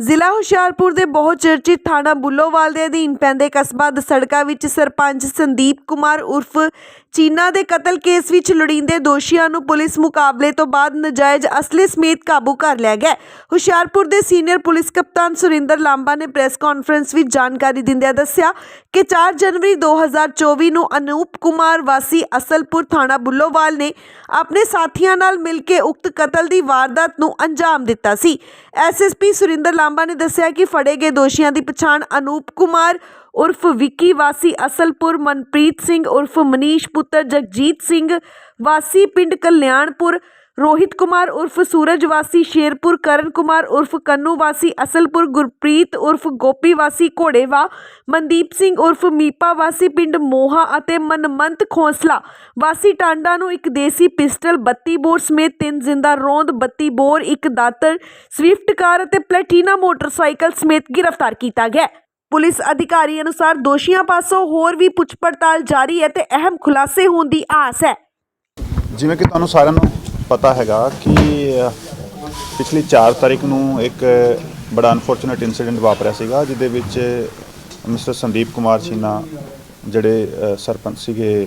ਜ਼ਿਲ੍ਹਾ ਹੁਸ਼ਿਆਰਪੁਰ ਦੇ ਬਹੁਤ ਚਰਚਿਤ ਥਾਣਾ ਬੁੱਲੋਵਾਲ ਦੇ ਅਧੀਨ ਪੈਂਦੇ ਕਸਬਾ ਦਸੜਕਾ ਵਿੱਚ ਸਰਪੰਚ ਸੰਦੀਪ ਕੁਮਾਰ ਉਰਫ ਚੀਨਾ ਦੇ ਕਤਲ ਕੇਸ ਵਿੱਚ ਲੋੜੀਂਦੇ ਦੋਸ਼ੀਆਂ ਨੂੰ ਪੁਲਿਸ ਮੁਕਾਬਲੇ ਤੋਂ ਬਾਅਦ ਨਜਾਇਜ਼ ਅਸਲੇ ਸਮੇਤ ਕਾਬੂ ਕਰ ਲਿਆ ਗਿਆ ਹੁਸ਼ਿਆਰਪੁਰ ਦੇ ਸੀਨੀਅਰ ਪੁਲਿਸ ਕਪਤਾਨ ਸੁਰਿੰਦਰ ਲਾਂਬਾ ਨੇ ਪ੍ਰੈਸ ਕਾਨਫਰੰਸ ਵਿੱਚ ਜਾਣਕਾਰੀ ਦਿੰਦਿਆਂ ਦੱਸਿਆ ਕਿ 4 ਜਨਵਰੀ 2024 ਨੂੰ ਅਨੂਪ ਕੁਮਾਰ ਵਾਸੀ ਅਸਲਪੁਰ ਥਾਣਾ ਬੁੱਲੋਵਾਲ ਨੇ ਆਪਣੇ ਸਾਥੀਆਂ ਨਾਲ ਮਿਲ ਕੇ ਉਕਤ ਕਤਲ ਦੀ ਵਾਰਦਾਤ ਨੂੰ ਅੰਜਾਮ ਦਿੱਤਾ ਸੀ। ਐਸਐਸਪੀ ਸੁਰਿੰਦਰ ਲਾਂਬਾ ਨੇ ਦੱਸਿਆ ਕਿ ਫੜੇ ਗਏ ਦੋਸ਼ੀਆਂ ਦੀ ਪਛਾਣ ਅਨੂਪ ਕੁਮਾਰ ਉਰਫ ਵਿੱਕੀ ਵਾਸੀ, ਅਸਲਪੁਰ ਮਨਪ੍ਰੀਤ ਸਿੰਘ ਉਰਫ ਮਨੀਸ਼ ਪੁੱਤਰ ਜਗਜੀਤ ਸਿੰਘ ਵਾਸੀ, ਪਿੰਡ ਕਲਿਆਣਪੁਰ ਰੋਹਿਤ ਕੁਮਾਰ ਉਰਫ ਸੂਰਜ ਵਾਸੀ, ਸ਼ੇਰਪੁਰ ਕਰਨ ਕੁਮਾਰ ਉਰਫ ਕੰਨੂ ਵਾਸੀ, ਅਸਲਪੁਰ ਗੁਰਪ੍ਰੀਤ ਉਰਫ ਗੋਪੀ ਵਾਸੀ ਘੋੜੇਵਾ ਮਨਦੀਪ ਸਿੰਘ ਉਰਫ ਮੀਪਾ ਵਾਸੀ, ਪਿੰਡ ਮੋਹਾ ਅਤੇ ਮਨਮੰਤ ਖੋਸਲਾ ਵਾਸੀ ਟਾਂਡਾ ਨੂੰ ਇੱਕ ਦੇਸੀ ਪਿਸਟਲ 32 ਬੋਰ ਸਮੇਤ ਤਿੰਨ ਜ਼ਿੰਦਾ ਰੋਂਦ 32 ਬੋਰ, ਇੱਕ ਦਾਤਰ, ਸਵਿਫਟ ਕਾਰ ਅਤੇ ਪਲੈਟੀਨਾ ਮੋਟਰਸਾਈਕਲ ਸਮੇਤ ਗ੍ਰਿਫਤਾਰ ਕੀਤਾ ਗਿਆ ਪੁਲਿਸ ਅਧਿਕਾਰੀ ਅਨੁਸਾਰ ਦੋਸ਼ੀਆਂ ਪਾਸੋਂ ਹੋਰ ਵੀ ਪੁੱਛ ਪੜਤਾਲ ਜਾਰੀ ਹੈ ਤੇ ਅਹਿਮ ਖੁਲਾਸੇ ਹੋਣ ਦੀ ਆਸ ਹੈ। ਜਿਵੇਂ ਕਿ ਤੁਹਾਨੂੰ ਸਾਰਿਆਂ ਨੂੰ ਪਤਾ ਹੈਗਾ ਕਿ ਪਿਛਲੀ 4 ਤਾਰੀਖ ਨੂੰ ਇੱਕ ਬੜਾ ਅਨਫੋਰਚੂਨੇਟ ਇਨਸੀਡੈਂਟ ਵਾਪਰਿਆ ਸੀਗਾ, ਜਿਹਦੇ ਵਿੱਚ ਮਿਸਟਰ ਸੰਦੀਪ ਕੁਮਾਰ ਛੀਨਾ ਜਿਹੜੇ ਸਰਪੰਚ ਸੀਗੇ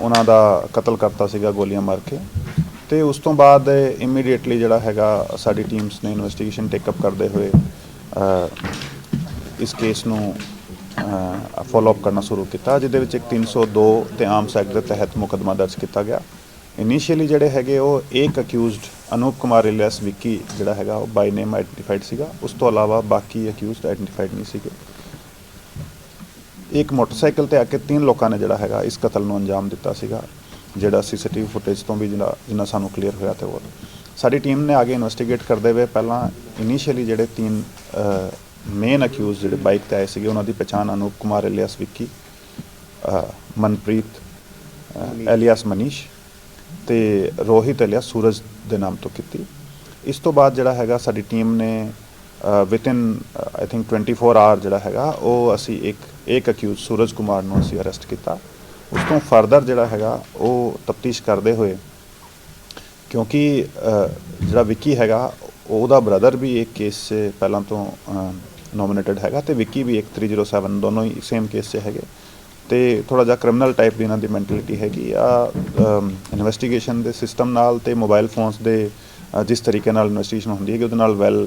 ਉਹਨਾਂ ਦਾ ਕਤਲ ਕਰਤਾ ਸੀਗਾ ਗੋਲੀਆਂ ਮਾਰ ਕੇ। ਤੇ ਉਸ ਤੋਂ ਬਾਅਦ ਇਮੀਡੀਏਟਲੀ ਜਿਹੜਾ ਹੈਗਾ, ਸਾਡੀ ਟੀਮਸ ਨੇ ਇਨਵੈਸਟੀਗੇਸ਼ਨ ਟੇਕ ਅਪ ਕਰਦੇ ਹੋਏ ਇਸ ਕੇਸ ਨੂੰ ਫਾਲੋ ਅਪ ਕਰਨਾ ਸ਼ੁਰੂ ਕੀਤਾ, ਜਿਹਦੇ ਵਿੱਚ ਇੱਕ 302 ਤੇ ਆਮ ਐਕਟ ਦੇ ਤਹਿਤ ਮੁਕੱਦਮਾ ਦਰਜ ਕੀਤਾ ਗਿਆ। ਇਨੀਸ਼ੀਅਲੀ ਜਿਹੜੇ ਹੈਗੇ ਉਹ ਇੱਕ ਅਕਿਊਜ਼ਡ ਅਨੂਪ ਕੁਮਾਰ ਇਲੀਅਸ ਵਿੱਕੀ ਜਿਹੜਾ ਹੈਗਾ ਉਹ ਬਾਈ ਨੇਮ ਆਈਡੈਂਟੀਫਾਈਡ ਸੀਗਾ। ਉਸ ਤੋਂ ਇਲਾਵਾ ਬਾਕੀ ਅਕਿਊਜ਼ਡ ਆਈਡੈਂਟੀਫਾਈਡ ਨਹੀਂ ਸੀਗੇ। ਇੱਕ ਮੋਟਰਸਾਈਕਲ ਤੇ ਆ ਕੇ ਤਿੰਨ ਲੋਕਾਂ ਨੇ ਜਿਹੜਾ ਹੈਗਾ ਇਸ ਕਤਲ ਨੂੰ ਅੰਜਾਮ ਦਿੱਤਾ ਸੀਗਾ। ਜਿਹੜਾ ਸੀਸੀਟੀਵੀ ਫੁਟੇਜ ਤੋਂ ਵੀ ਜਿਹੜਾ ਜਿੰਨਾ ਸਾਨੂੰ ਕਲੀਅਰ ਹੋਇਆ ਤੇ ਉਹ ਸਾਡੀ ਟੀਮ ਨੇ ਆਗੇ ਇਨਵੈਸਟੀਗੇਟ ਕਰਦੇ ਹੋਏ ਪਹਿਲਾਂ ਇਨੀਸ਼ੀਅਲੀ ਜਿਹੜੇ ਤਿੰਨ ਮੇਨ ਅਕਿਊਜ਼ ਜਿਹੜੇ ਬਾਈਕ ਤੇ ਆਏ ਸੀਗੇ ਉਹਨਾਂ ਦੀ ਪਛਾਣ ਅਨੂਪ ਕੁਮਾਰ ਇਲੀਅਸ ਵਿੱਕੀ ਮਨਪ੍ਰੀਤ ਅ, ਐਲੀਅਸ ਮਨੀਸ਼ ਤੇ ਰੋਹਿਤ ਇਲੀਅਸ ਸੂਰਜ ਦੇ ਨਾਮ ਤੋਂ ਕੀਤੀ। ਇਸ ਤੋਂ ਬਾਅਦ ਜਿਹੜਾ ਹੈਗਾ ਸਾਡੀ ਟੀਮ ਨੇ ਵਿਦਿਨ ਆਈ ਥਿੰਕ 24 ਆਵਰ ਜਿਹੜਾ ਹੈਗਾ, ਉਹ ਅਸੀਂ ਇੱਕ ਇੱਕ ਅਕਿਊਜ਼ ਸੂਰਜ ਕੁਮਾਰ ਨੂੰ ਅਸੀਂ ਅਰੈਸਟ ਕੀਤਾ। ਉਸ ਤੋਂ ਫਰਦਰ ਜਿਹੜਾ ਹੈਗਾ, ਉਹ ਤਫਤੀਸ਼ ਕਰਦੇ ਹੋਏ, ਕਿਉਂਕਿ ਜਿਹੜਾ ਵਿੱਕੀ ਹੈਗਾ, ਉਹਦਾ ਬ੍ਰਦਰ ਵੀ ਇੱਕ ਕੇਸ 'ਚ ਪਹਿਲਾਂ ਤੋਂ ਨੋਮੀਨੇਟਡ ਹੈਗਾ ਤੇ ਵਿੱਕੀ ਵੀ ਇੱਕ 307 ਦੋਨੋਂ ਹੀ ਸੇਮ ਕੇਸ 'ਚ ਹੈਗੇ। ਤੇ ਥੋੜਾ ਜਿਹਾ ਕ੍ਰਿਮੀਨਲ ਟਾਈਪ ਦੀ ਇਹਨਾਂ ਦੀ ਮੈਂਟੈਲਿਟੀ ਹੈਗੀ ਆ ਇਨਵੈਸਟੀਗੇਸ਼ਨ ਦੇ ਸਿਸਟਮ ਨਾਲ ਤੇ ਮੋਬਾਈਲ ਫੋਨਸ ਦੇ ਅ, ਜਿਸ ਤਰੀਕੇ ਨਾਲ ਇਨਵੈਸਟੀਗੇਸ਼ਨ ਹੁੰਦੀ ਹੈ ਕਿ ਉਹਦੇ ਨਾਲ ਵੈਲ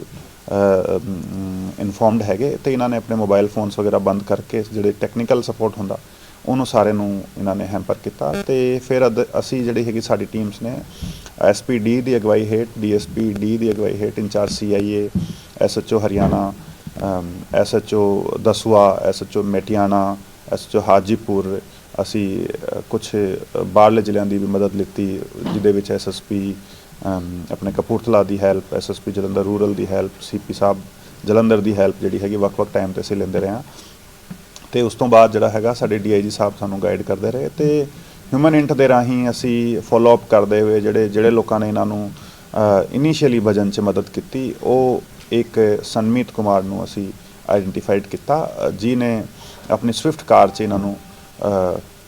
ਇਨਫੋਰਮਡ ਹੈਗੇ। ਤੇ ਇਹਨਾਂ ਨੇ ਆਪਣੇ ਮੋਬਾਈਲ ਫੋਨਸ ਵਗੈਰਾ ਬੰਦ ਕਰਕੇ ਜਿਹੜੇ ਟੈਕਨੀਕਲ ਸਪੋਰਟ ਹੁੰਦਾ ਉਹਨੂੰ ਸਾਰੇ ਨੂੰ ਇਹਨਾਂ ਨੇ ਹੈਂਪਰ ਕੀਤਾ। ਤੇ ਫਿਰ ਅਦ- ਅਸੀਂ ਜਿਹੜੀ ਹੈਗੀ ਸਾਡੀ ਟੀਮਸ ਨੇ ਐਸਪੀਡੀ ਦੀ ਅਗਵਾਈ ਹੇਠ ਡੀਐਸਪੀ ਡੀ ਦੀ ਅਗਵਾਈ ਹੇਠ incharge CIA SHO Hariana SHO Dasuya SHO Mehtiana SHO Hajipur ਅਸੀਂ ਕੁਝ ਬਾਹਰਲੇ ਜ਼ਿਲ੍ਹਿਆਂ ਦੀ ਵੀ ਮਦਦ ਲਿੱਤੀ ਜਿਹਦੇ ਵਿੱਚ ਐਸਐਸਪੀ ਆਪਣੇ ਕਪੂਰਥਲਾ ਦੀ ਹੈਲਪ ਐਸਐਸਪੀ ਜਲੰਧਰ ਰੂਰਲ ਦੀ ਹੈਲਪ ਸੀਪੀ ਸਾਹਿਬ ਜਲੰਧਰ ਦੀ ਹੈਲਪ ਜਿਹੜੀ ਹੈਗੀ ਵੱਖ-ਵੱਖ ਟਾਈਮ ਤੇ ਅਸੀਂ ਲੈਂਦੇ ਰਹੇ ਹਾਂ। ਤੇ ਉਸ ਤੋਂ ਬਾਅਦ ਜਿਹੜਾ ਹੈਗਾ ਸਾਡੇ ਡੀਆਈਜੀ ਸਾਹਿਬ ਸਾਨੂੰ ਗਾਈਡ ਕਰਦੇ ਰਹੇ ਤੇ ਹਿਊਮਨ ਇੰਟ ਦੇ ਰਾਹੀਂ ਅਸੀਂ ਫਾਲੋ ਅਪ ਕਰਦੇ ਹੋਏ ਜਿਹੜੇ ਜਿਹੜੇ ਲੋਕਾਂ ਨੇ ਇਹਨਾਂ ਨੂੰ ਇਨੀਸ਼ੀਅਲੀ ਵਜਨ 'ਚ ਮਦਦ ਕੀਤੀ ਉਹ ਇੱਕ ਸਨਮੀਤ ਕੁਮਾਰ ਨੂੰ ਅਸੀਂ ਆਇਡੈਂਟੀਫਾਈਡ ਕੀਤਾ ਅ, ਜਿਹਨੇ ਆਪਣੀ ਸਵਿਫਟ ਕਾਰ 'ਚ ਇਹਨਾਂ ਨੂੰ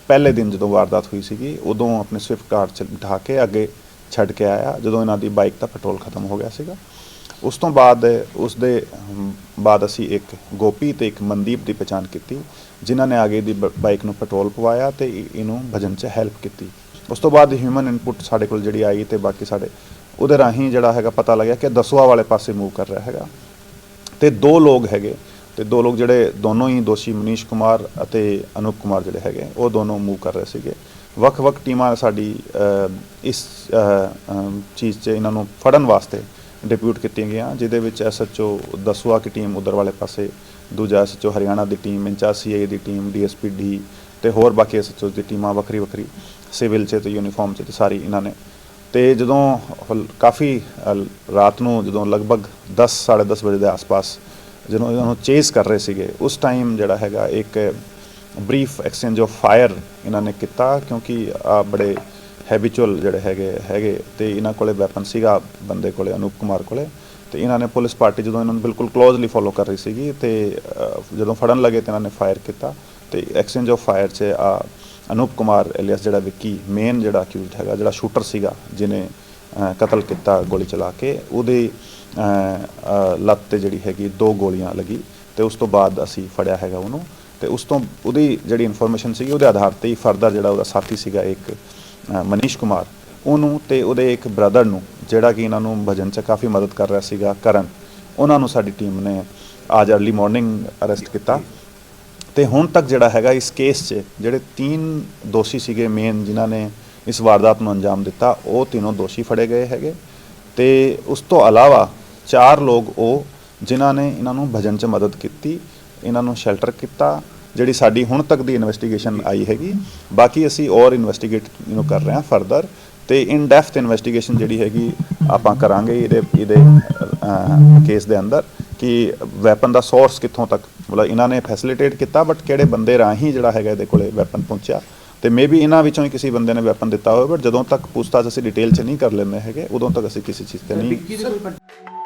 ਪਹਿਲੇ ਦਿਨ ਜਦੋਂ ਵਾਰਦਾਤ ਹੋਈ ਸੀਗੀ, ਉਦੋਂ ਆਪਣੀ ਸਵਿਫਟ ਕਾਰ 'ਚ ਬਿਠਾ ਕੇ ਅੱਗੇ ਛੱਡ ਕੇ ਆਇਆ, ਜਦੋਂ ਇਹਨਾਂ ਦੀ ਬਾਈਕ ਦਾ ਪੈਟਰੋਲ ਖਤਮ ਹੋ ਗਿਆ ਸੀਗਾ। ਉਸ ਤੋਂ ਬਾਅਦ, ਉਸ ਦੇ ਬਾਅਦ ਅਸੀਂ ਇੱਕ ਗੋਪੀ ਤੇ ਇੱਕ ਮਨਦੀਪ ਦੀ ਪਛਾਣ ਕੀਤੀ, ਜਿਨ੍ਹਾਂ ਨੇ ਆਗੇ ਦੀ ਬ- ਬਾਈਕ ਨੂੰ ਪੈਟਰੋਲ ਪਵਾਇਆ ਤੇ ਇਹਨੂੰ ਭਜਨ 'ਚ ਹੈਲਪ ਕੀਤੀ। ਉਸ ਤੋਂ ਬਾਅਦ ਹਿਊਮਨ ਇਨਪੁਟ ਸਾਡੇ ਕੋਲ ਜਿਹੜੀ ਆਈ ਤੇ ਬਾਕੀ ਸਾਡੇ, ਉਹਦੇ ਰਾਹੀਂ ਜਿਹੜਾ ਹੈਗਾ ਪਤਾ ਲੱਗਿਆ ਕਿ ਦਸੂਆ ਵਾਲੇ ਪਾਸੇ ਮੂਵ ਕਰ ਰਿਹਾ ਹੈਗਾ। ਤੇ ਦੋ ਲੋਕ ਹੈਗੇ ਤੇ ਦੋ ਲੋਕ ਜਿਹੜੇ ਦੋਨੋਂ ਹੀ ਦੋਸ਼ੀ ਮਨੀਸ਼ ਕੁਮਾਰ ਅਤੇ ਅਨੂਪ ਕੁਮਾਰ ਜਿਹੜੇ ਹੈਗੇ, ਉਹ ਦੋਨੋਂ ਮੂਵ ਕਰ ਰਹੇ ਸੀਗੇ। ਵੱਖ-ਵੱਖ ਟੀਮਾਂ ਸਾਡੀ ਇਸ ਚੀਜ਼ 'ਚ ਇਹਨਾਂ ਨੂੰ ਫੜਨ ਵਾਸਤੇ ਡਿਪਿਊਟ ਕੀਤੀਆਂ ਗਈਆਂ, ਜਿਹਦੇ ਵਿੱਚ ਐਸਐਚਓ ਦਸੂਆ ਦੀ ਟੀਮ ਉਧਰ ਵਾਲੇ ਪਾਸੇ, ਦੂਜਾ ਐਸਐਚਓ ਹਰਿਆਣਾ ਦੀ ਟੀਮ, ਇੰਚਾਰਜ ਸੀਆਈ ਦੀ ਟੀਮ ਡੀਐਸਪੀ ਡੀ, ਤੇ ਹੋਰ ਬਾਕੀ ਐਸਐਚਓ ਦੀ ਟੀਮਾਂ ਵੱਖਰੀ ਵੱਖਰੀ ਸਿਵਲ 'ਚ ਤੇ ਯੂਨੀਫਾਰਮ 'ਚ ਤੇ ਸਾਰੀ ਇਹਨਾਂ ਨੇ। ਤੇ ਜਦੋਂ ਕਾਫੀ ਰਾਤ ਨੂੰ ਜਦੋਂ ਲਗਭਗ 10 10:30 ਵਜੇ ਦੇ ਆਸ-ਪਾਸ ਜਦੋਂ ਇਹਨਾਂ ਨੂੰ ਚੇਸ ਕਰ ਰਹੇ ਸੀਗੇ, ਉਸ ਟਾਈਮ ਜਿਹੜਾ ਹੈਗਾ ਇੱਕ ਬਰੀਫ ਐਕਸਚੇਂਜ ਆਫ ਫਾਇਰ ਇਹਨਾਂ ਨੇ ਕੀਤਾ ਕਿਉਂਕਿ ਆ ਬੜੇ ਹੈਬਿਚੁਅਲ ਜਿਹੜੇ ਹੈਗੇ ਹੈਗੇ ਤੇ ਇਹਨਾਂ ਕੋਲੇ ਵੈਪਨ ਸੀਗਾ ਬੰਦੇ ਕੋਲੇ, ਅਨੂਪ ਕੁਮਾਰ ਕੋਲੇ ਤੇ ਇਹਨਾਂ ਨੇ ਪੁਲਿਸ ਪਾਰਟੀ ਜਦੋਂ ਇਹਨਾਂ ਨੂੰ ਬਿਲਕੁਲ ਕਲੋਜ਼ਲੀ ਫੋਲੋ ਕਰ ਰਹੀ ਸੀਗੀ ਤੇ ਜਦੋਂ ਫੜਨ ਲੱਗੇ ਤੇ ਇਹਨਾਂ ਨੇ ਫਾਇਰ ਕੀਤਾ ਤੇ ਐਕਸਚੇਂਜ ਆਫ ਫਾਇਰ 'ਚ ਆ ਅਨੂਪ ਕੁਮਾਰ ਐਲੀਅਸ ਜਿਹੜਾ ਵਿੱਕੀ ਮੇਨ ਜਿਹੜਾ ਅਕਿਊਜ਼ਡ ਹੈਗਾ, ਜਿਹੜਾ ਸ਼ੂਟਰ ਸੀਗਾ ਜਿਨੇ ਕਤਲ ਕੀਤਾ, ਗੋਲੀ ਚਲਾ ਕੇ। ਉਹਦੇ ਲੱਤ ਤੇ ਜਿਹੜੀ ਹੈਗੀ, ਦੋ ਗੋਲੀਆਂ ਲੱਗੀ ਤੇ ਉਸ ਤੋਂ ਬਾਅਦ ਅਸੀਂ ਫੜਿਆ ਹੈਗਾ ਉਹਨੂੰ। ਤੇ ਉਸ ਤੋਂ, ਉਹਦੀ ਜਿਹੜੀ ਇਨਫੋਰਮੇਸ਼ਨ ਸੀਗੀ, ਉਹਦੇ ਆਧਾਰ ਤੇ ਹੀ ਫਰਦਰ ਜਿਹੜਾ ਉਹਦਾ ਸਾਥੀ ਸੀਗਾ ਇੱਕ ਮਨੀਸ਼ ਕੁਮਾਰ, ਉਹਨੂੰ ਤੇ ਉਹਦੇ ਇੱਕ ਬ੍ਰਦਰ ਨੂੰ, ਜਿਹੜਾ ਕਿ ਇਹਨਾਂ ਨੂੰ ਭਜਨ 'ਚ ਕਾਫੀ ਮਦਦ ਕਰ ਰਿਹਾ ਸੀਗਾ, ਕਰਨ, ਉਹਨਾਂ ਨੂੰ ਸਾਡੀ ਟੀਮ ਨੇ ਅੱਜ ਅਰਲੀ ਮਾਰਨਿੰਗ ਅਰੈਸਟ ਕੀਤਾ। ਤੇ ਹੁਣ ਤੱਕ ਜਿਹੜਾ ਹੈਗਾ ਇਸ ਕੇਸ 'ਚ, ਜਿਹੜੇ ਤਿੰਨ ਦੋਸ਼ੀ ਸੀਗੇ ਮੇਨ ਜਿਨ੍ਹਾਂ ਨੇ ਇਸ ਵਾਰਦਾਤ ਨੂੰ ਅੰਜਾਮ ਦਿੱਤਾ। ਉਹ ਤਿੰਨੋਂ ਦੋਸ਼ੀ ਫੜੇ ਗਏ ਹੈਗੇ ਤੇ ਉਸ ਤੋਂ ਇਲਾਵਾ ਚਾਰ ਲੋਕ ਉਹ ਜਿਨ੍ਹਾਂ ਨੇ ਇਹਨਾਂ ਨੂੰ ਭਜਨ 'ਚ ਮਦਦ ਕੀਤੀ, ਇਹਨਾਂ ਨੂੰ ਸ਼ੈਲਟਰ ਕੀਤਾ, ਜਿਹੜੀ ਸਾਡੀ ਹੁਣ ਤੱਕ ਦੀ ਇਨਵੈਸਟੀਗੇਸ਼ਨ ਆਈ ਹੈਗੀ। ਬਾਕੀ ਅਸੀਂ ਔਰ ਇਨਵੈਸਟੀਗੇਟ ਇਹਨੂੰ ਕਰ ਰਹੇ ਹਾਂ ਫਰਦਰ ਤੇ ਇਨ ਡੈਪਥ ਇਨਵੈਸਟੀਗੇਸ਼ਨ ਜਿਹੜੀ ਹੈਗੀ ਆਪਾਂ ਕਰਾਂਗੇ ਇਹਦੇ ਇਹਦੇ ਕੇਸ ਦੇ ਅੰਦਰ ਕਿ ਵੈਪਨ ਦਾ ਸੋਰਸ ਕਿੱਥੋਂ ਤੱਕ, ਮਤਲਬ ਇਹਨਾਂ ਨੇ ਫੈਸਿਲਿਟੇਟ ਕੀਤਾ ਬਟ ਕਿਹੜੇ ਬੰਦੇ ਰਾਹੀਂ ਜਿਹੜਾ ਹੈਗਾ ਇਹਦੇ ਕੋਲੇ ਵੈਪਨ ਪਹੁੰਚਿਆ ਤੇ ਮੇਬੀ ਇਹਨਾਂ ਵਿੱਚੋਂ ਹੀ ਕਿਸੇ ਬੰਦੇ ਨੇ ਵੈਪਨ ਦਿੱਤਾ ਹੋਵੇ ਬਟ ਜਦੋਂ ਤੱਕ ਪੁੱਛਤਾਛ ਅਸੀਂ ਡਿਟੇਲ 'ਚ ਨਹੀਂ ਕਰ ਲੈਂਦੇ ਹੈਗੇ ਉਦੋਂ ਤੱਕ ਅਸੀਂ ਕਿਸੇ ਚੀਜ਼ ਤੇ ਨਹੀਂ